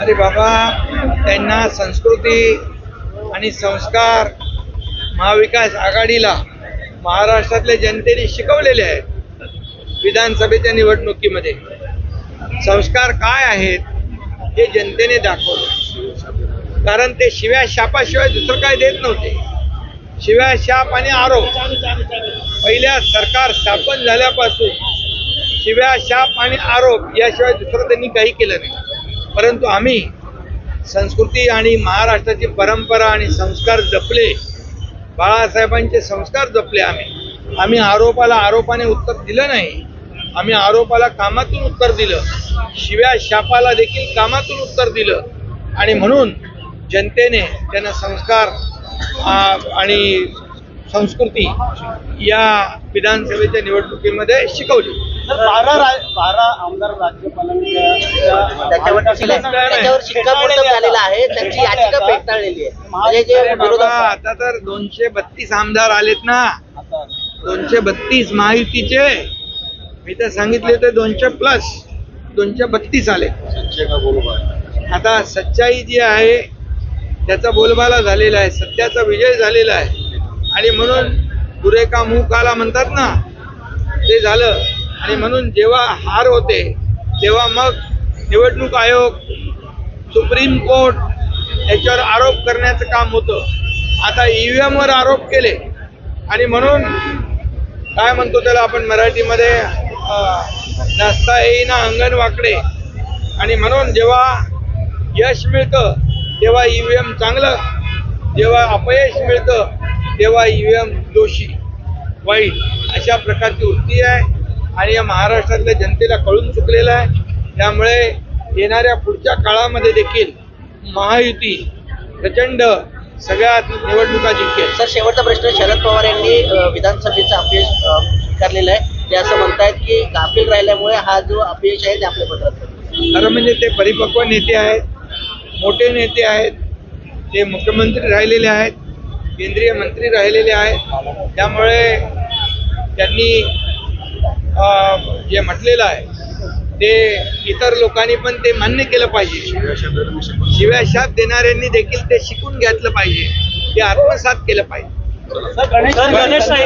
अरे बाबा त्यांना संस्कृती आणि संस्कार महाविकास आघाडीला महाराष्ट्रातल्या जनतेने शिकवलेले आहेत विधानसभेच्या निवडणुकीमध्ये. संस्कार काय आहेत हे जनतेने दाखवलं. कारण ते शिव्या शापाशिवाय दुसरं काय देत नव्हते. शिव्या शाप आणि आरोप. पहिल्या सरकार स्थापन झाल्यापासून शिव्या शाप आणि आरोप याशिवाय दुसरं त्यांनी काही केलं नाही. परंतु आम्ही संस्कृती आणि महाराष्ट्राची परंपरा आणि संस्कार जपले बाळासाहेबांचे संस्कार जपले आम्ही. आम्ही आरोपाला आरोपाने उत्तर दिलं नाही आम्ही आरोपाला कामातून उत्तर दिलं. शिव्या शापाला देखील कामातून उत्तर दिलं. आणि म्हणून जनतेने त्यांना संस्कार आणि संस्कृती या विधानसभेच्या निवडणुकीमध्ये शिकवली. बारा रा- बारा आमदार राज्यपालांच्या त्याच्यावर शिक्का- त्याच्यावर शिक्कामोर्तब झालेला आहे. त्यांची याचिका फेटाळलेली आहे. जे अरे बाबा, विरोधक आता तर दोनशे बत्तीस आमदार आलेत ना. आता दोनशे बत्तीस महायुतीचे. मी तर सांगितले ते दोनशे प्लस. दोनशे बत्तीस आले. आता सच्चाई जी आहे त्याचा बोलबाला झालेला आहे सत्याचा विजय झालेला आहे. आणि म्हणून पुरे का मुंह काला म्हणतात ना. ते झालं. आणि म्हणून जेव्हा हार होते तेव्हा मग निवडणूक आयोग सुप्रीम कोर्ट याच्यावर आरोप करण्याचं काम होतं. आता ई व्ही वर आरोप केले. आणि म्हणून काय म्हणतो त्याला आपण मराठीमध्ये नसता येईना अंगण वाकडे. आणि म्हणून जेव्हा यश मिळतं तेव्हा ईव्हीएम चांगलं. जेव्हा अपयश मिळतं तेव्हा ई व्ही एम दोषी. वाईट. अशा प्रकारची वृत्ती आहे. आणि या महाराष्ट्रातल्या जनतेला कळून चुकलेलं आहे. त्यामुळे येणाऱ्या पुढच्या काळामध्ये देखील महायुती प्रचंड सगळ्यात निवडणुका जिंकेल. सर शेवटचा प्रश्न शरद पवार यांनी विधानसभेचं अपयश स्वीकारलेलं आहे. ते असं म्हणतायत की गाफील राहिल्यामुळे हा जो अपयश आहे ते आपल्या पत्रात खरं म्हणजे ते परिपक्व नेते आहेत मोठे नेते आहेत ते मुख्यमंत्री राहिलेले आहेत केंद्रीय मंत्री राहिलेले आहेत. त्यामुळे त्यांनी जे म्हटलेलं आहे ते इतर लोकांनी पण ते मान्य केलं पाहिजे. शिव्या शाप देणाऱ्यांनी देखील ते शिकून घेतलं पाहिजे. ते आत्मसात केलं पाहिजे.